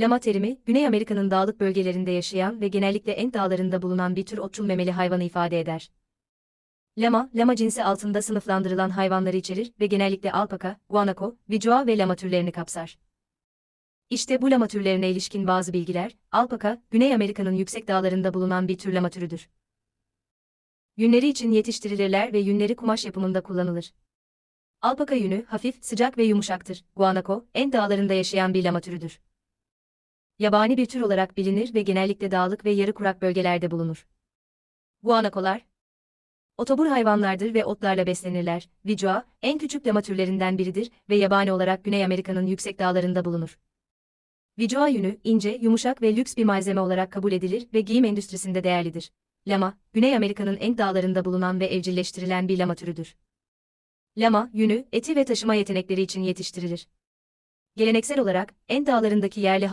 Lama terimi, Güney Amerika'nın dağlık bölgelerinde yaşayan ve genellikle Ent dağlarında bulunan bir tür otçul memeli hayvanı ifade eder. Lama, lama cinsi altında sınıflandırılan hayvanları içerir ve genellikle alpaka, guanaco, vicuá ve lama türlerini kapsar. İşte bu lama türlerine ilişkin bazı bilgiler, alpaka, Güney Amerika'nın yüksek dağlarında bulunan bir tür lama türüdür. Yünleri için yetiştirilirler ve yünleri kumaş yapımında kullanılır. Alpaka yünü hafif, sıcak ve yumuşaktır. Guanaco, en dağlarında yaşayan bir lama türüdür. Yabani bir tür olarak bilinir ve genellikle dağlık ve yarı kurak bölgelerde bulunur. Guanakolar, otobur hayvanlardır ve otlarla beslenirler. Vicuá, en küçük lama türlerinden biridir ve yabani olarak Güney Amerika'nın yüksek dağlarında bulunur. Vicuá yünü, ince, yumuşak ve lüks bir malzeme olarak kabul edilir ve giyim endüstrisinde değerlidir. Lama, Güney Amerika'nın en dağlarında bulunan ve evcilleştirilen bir lama türüdür. Lama, yünü, eti ve taşıma yetenekleri için yetiştirilir. Geleneksel olarak, en dağlarındaki yerli halk